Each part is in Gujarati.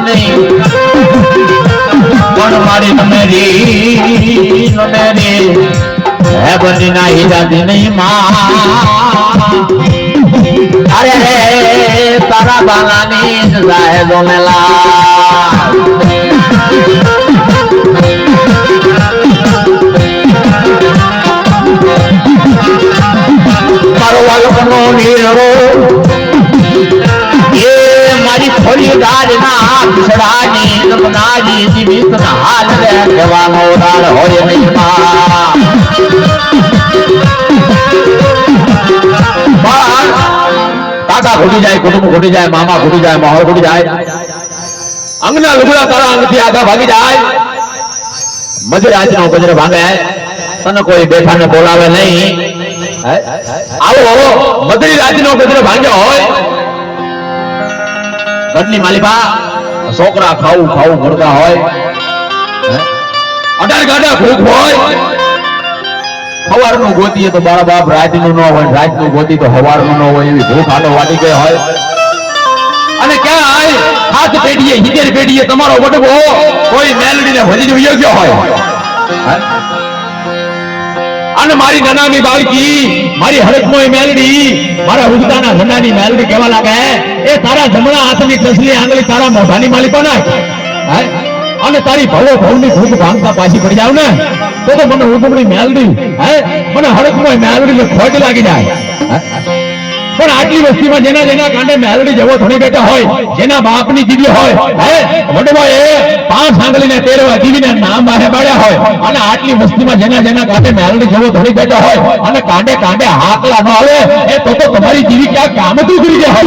નહીં. પણ મારી નમેરી નમેરી હે બની ના હિજાતી નહીં માં. અરે તારા બાલાની જાય ગોમેલા મારો ગાડી ના છડાની નમનાજી જીવિત ના હાલ રે કહેવાનો દાળ હોય નહીં માં પણ કાકા ઘૂટી જાય કુટુંબ ઘૂટી જાય મામા ઘૂટી જાય માહોલ ઘૂટી જાય અંગના લુગડા તારા અંગથી આગા ભાગી જાય મજરાજનો ગજર ભાંગે તને કોઈ બેઠાને બોલાવે નહીં હે? આવો મધરી રાતનો ગજર ભાંગ્યો હોય ઘરની માલિકા છોકરા ખાવું ખાવું ભરતા હોય અઢાર ગાડા ભૂખ હોય. સવારનું ગોતીએ તો મારા બાપ રાતનું ન હોય રાતનું ગોતી તો સવારનું ન હોય એવી ભૂખ આનો વાટી ગઈ હોય. અને ક્યાં આય? હાથ પેઢીએ, હિતેર પેઢીએ, તમારો વડવો કોઈ મેલડીને વયો ગયો હોય? અને મારી નાનાની બાળકી, મારી હરકમોય મેલડી, મારા ઉગતાના ધંધાની મેલડી કેવા લાગે? એ તારા જમણા હાથની ટસલી આંગળી તારા મોઢાની માલિકો નાખ. હે? અને તારી ભવો ભવની ભૂખ ભાંગતા પાછી પડી જાવ ને? તો તો મને ઉગમણી મેલડી, હે? મને હરકમોય મેલડી ખોટ લાગી જાય? પણ આટલી વસ્તીમાં જેના જેના કાંડે મેલડી જવો થોડી બેઠા હોય, જેના બાપની જીવી હોય, હે? એ પાંચ આંગળીને તેરવા જીવીને નામ બહાર પાડ્યા હોય, અને આટલી વસ્તીમાં જેના જેના કાંડે મેલડી જવો થોડી બેઠા હોય, અને કાંડે કાંડે હાકલા ન આવે, એ તો તો તમારી દીવી ક્યાં કામ તું કરી જાય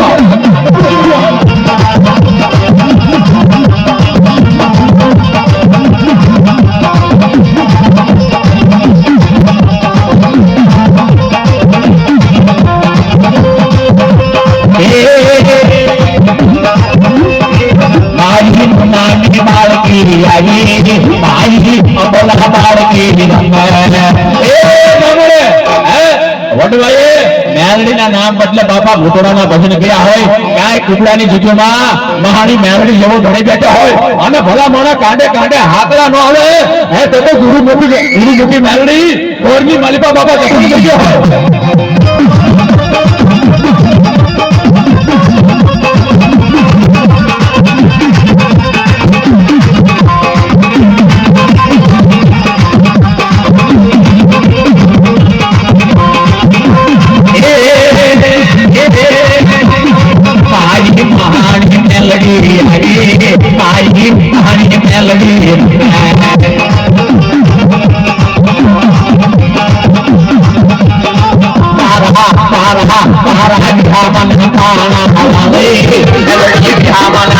મારી અબોલા બાળકી રમે એ ગમડે હે વડવાએ મેલડીના નામ બદલે બાપા ભૂતોડાના ભજન ગયા હોય ક્યાંય કુકડાની જગ્યામાં મહાણી મેલડી જેવો ધણી બેઠો હોય અને ભલા મોણા કાંડે કાંડે હાકલા ન આવે હે તો તો ગુરુમુખી મેલડી કોરની માલિકા பாயும் பாயும் மேலவே பாரா பாரா பாரா வியாமன் பாரா பாரா வியாமன்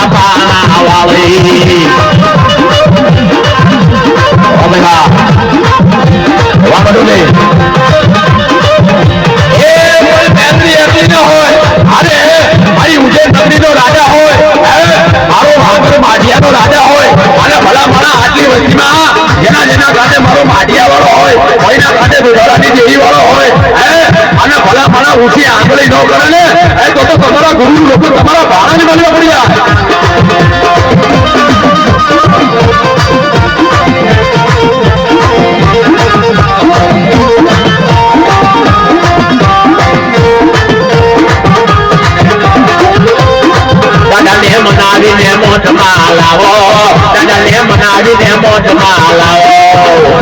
આંગળી ન કરે ને એ તો તો તમારા ગુરુ લોકો તમારા ભાણાની મળવા પડી જાય દાદાને મનાવીને મોઢમાં લાવો દાદાને મનાવીને મોઢમાં લાવો મારો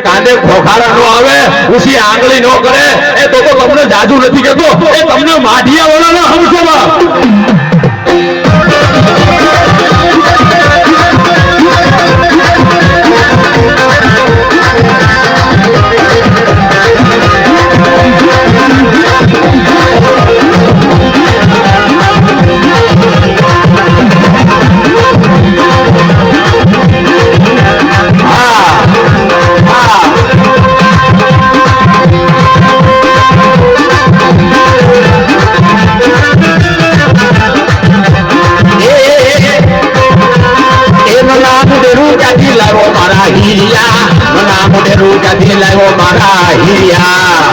કાંડે ખોખારા નો આવે ઉસી આંગળી નો કરે. એ તો તમને જાજુ નથી કેતો એ તમને માઢિયા વાળાના હમશોમાં હા ક્યાંથી લાવ્યો મારા હીરિયા મના મુડેરું ક્યાંથી લાવ્યો મારા હીરિયા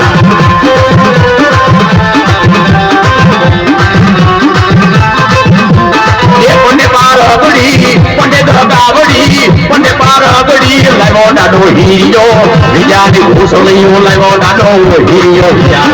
એ પંડે અગડી પંડે ધગાવડી પંડે પાર અગડી લાવ્યો દાડો હીરિયો વિજાની ઘૂસણીઓ લાવ્યો દાડો હીરિયો વિજા